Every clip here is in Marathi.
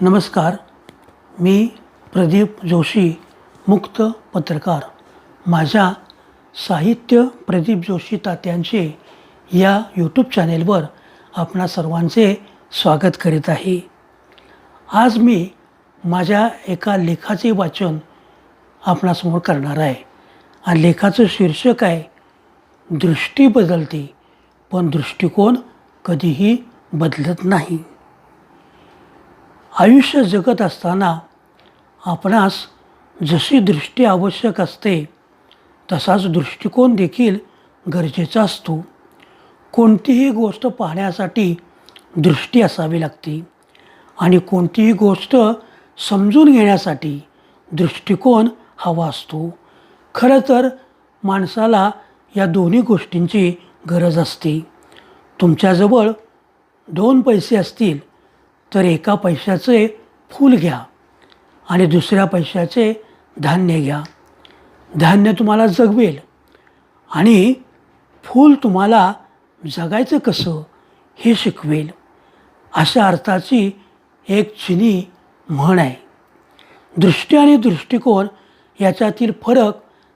नमस्कार मी प्रदीप जोशी मुक्त पत्रकार. माझ्या साहित्य प्रदीप जोशी तात्यांचे या यूट्यूब चॅनेलवर आपणा सर्वांचे स्वागत करीत आहे. आज मी माझ्या एका लेखाचे वाचन आपणासमोर करणार आहे. आणि लेखाचं शीर्षक आहे दृष्टी बदलते पण दृष्टिकोन कधीही बदलत नाही. आयुष्य जगत असताना आपणास जशी दृष्टी आवश्यक असते तसाच दृष्टिकोन देखील गरजेचा असतो. कोणतीही गोष्ट पाहण्यासाठी दृष्टी असावी लागते आणि कोणतीही गोष्ट समजून घेण्यासाठी दृष्टिकोन हवा असतो. खरं तर माणसाला या दोन्ही गोष्टींची गरज असते. तुमच्याजवळ दोन पैसे असतील तर एका पैशाचे फूल घ्या आणि दुसऱ्या पैशाचे धान्य घ्या. धान्य तुम्हाला जगवेल आणि फूल तुम्हाला जगायचं कसं हे शिकवेल. अशा अर्थाची एक चिनी म्हण आहे. दृष्टी आणि दृष्टिकोन याच्यातील फरक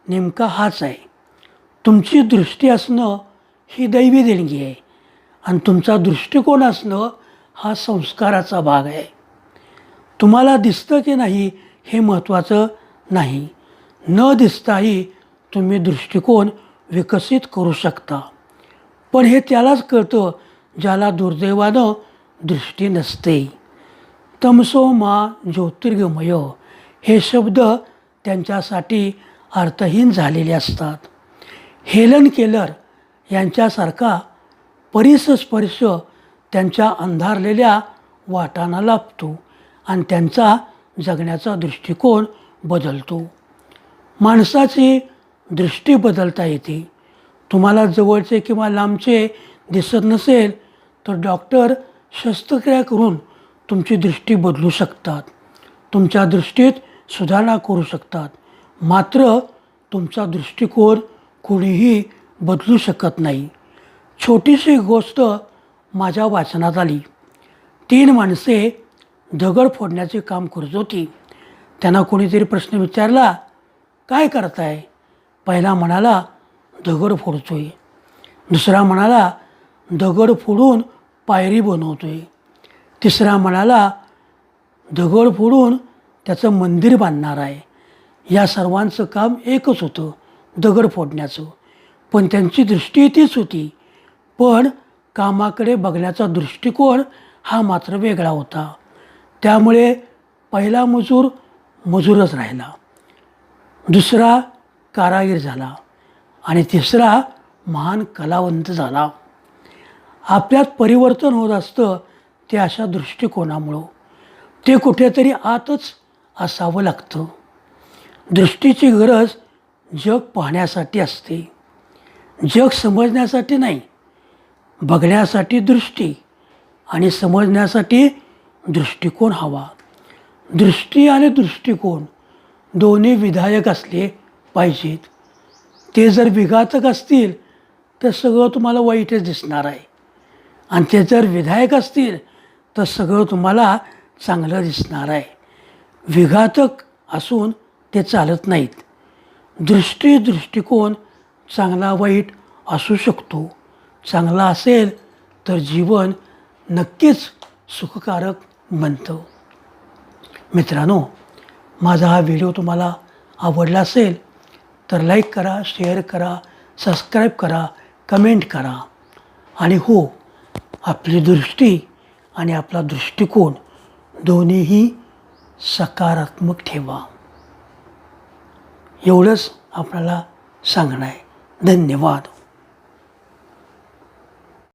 नेमका हाच आहे. तुमची दृष्टी असणं ही दैवी देणगी आहे आणि तुमचा दृष्टिकोन असणं हा संस्काराचा भाग आहे. तुम्हाला दिसतं की नाही हे महत्त्वाचं नाही. न दिसताही तुम्ही दृष्टिकोन विकसित करू शकता. पण हे त्यालाच कळतं ज्याला दुर्दैवानं दृष्टी नसते. तमसो मा ज्योतिर्गमय हे शब्द त्यांच्यासाठी अर्थहीन झालेले असतात. हेलन केलर यांच्यासारखा परिसस्पर्श त्यांच्या अंधारलेल्या वाटांना लाभतो आणि त्यांचा जगण्याचा दृष्टिकोन बदलतो. माणसाची दृष्टी बदलता येते. तुम्हाला जवळचे किंवा लांबचे दिसत नसेल तर डॉक्टर शस्त्रक्रिया करून तुमची दृष्टी बदलू शकतात. तुमच्या दृष्टीत सुधारणा करू शकतात. मात्र तुमचा दृष्टिकोन कोणीही बदलू शकत नाही. छोटीशी गोष्ट माझ्या वाचनात आली. तीन माणसे दगड फोडण्याचे काम करत होती. त्यांना कोणीतरी प्रश्न विचारला काय करताय? पहिला म्हणाला दगड फोडतोय. दुसरा म्हणाला दगड फोडून पायरी बनवतोय. तिसरा म्हणाला दगड फोडून त्याचं मंदिर बांधणार आहे. या सर्वांचं काम एकच होतं दगड फोडण्याचं. पण त्यांची दृष्टी तीच होती. पण कामाकडे बघण्याचा दृष्टिकोन हा मात्र वेगळा होता. त्यामुळे पहिला मजूर मजूरच राहिला. दुसरा कारागीर झाला आणि तिसरा महान कलावंत झाला. आपल्यात परिवर्तन होत असतं ते अशा दृष्टिकोनामुळं. ते कुठेतरी आतच असावं लागतं. दृष्टीची गरज जग पाहण्यासाठी असते. जग समजण्यासाठी नाही बघण्यासाठी दृष्टी आणि समजण्यासाठी दृष्टिकोन हवा. दृष्टी आणि दृष्टिकोन दोन्ही विधायक असले पाहिजेत. ते जर विघातक असतील तर सगळं तुम्हाला वाईटच दिसणार आहे. आणि ते जर विधायक असतील तर सगळं तुम्हाला चांगलं दिसणार आहे. विघातक असून ते चालत नाहीत. दृष्टी दृष्टिकोन चांगला वाईट असू शकतो. चांगला असेल तर जीवन नक्कीच सुखकारक बनतं. मित्रांनो माझा हा व्हिडिओ तुम्हाला आवडला असेल तर लाईक करा शेअर करा सबस्क्राईब करा कमेंट करा. आणि हो आपली दृष्टी आणि आपला दृष्टिकोन दोन्हीही सकारात्मक ठेवा. एवढंच आपल्याला सांगणं आहे. धन्यवाद.